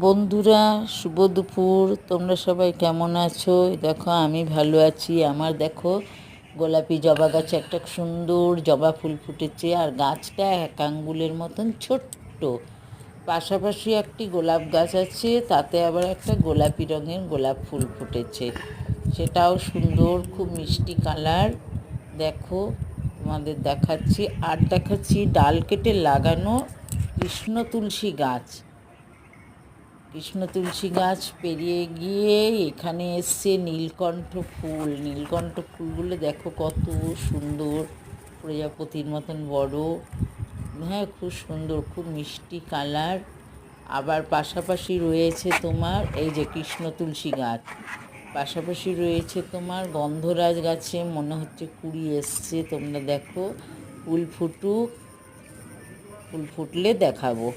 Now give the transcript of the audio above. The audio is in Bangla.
বন্ধুরা, শুভ দুপুর। তোমরা সবাই কেমন আছো? দেখো, আমি ভালো আছি। আমার দেখো, গোলাপি জবা গাছে একটা সুন্দর জবা ফুল ফুটেছে, আর গাছটা এক আঙ্গুলের মতন ছোট্ট। পাশাপাশি একটি গোলাপ গাছ আছে, তাতে আবার একটা গোলাপি রঙের গোলাপ ফুল ফুটেছে। সেটাও সুন্দর, খুব মিষ্টি কালার। দেখো, তোমাদের দেখাচ্ছি। আর দেখাচ্ছি ডাল কেটে লাগানো কৃষ্ণ তুলসী গাছ। কৃষ্ণ তুলসী গাছ পেরিয়ে গিয়ে এখানে এসছে নীলকণ্ঠ ফুল। নীলকণ্ঠ ফুলগুলো দেখো কত সুন্দর। প্রজাপতির মতন বড়। হ্যাঁ খুব সুন্দর, খুব মিষ্টি কালার। আবার পাশাপাশি রয়েছে তোমার এই যে কৃষ্ণ তুলসী গাছ। পাশাপাশি রয়েছে তোমার গন্ধরাজ গাছে, মনে হচ্ছে কুড়ি এসছে, তোমরা দেখো। ফুল ফুটুক, ফুল ফুটলে দেখাবো।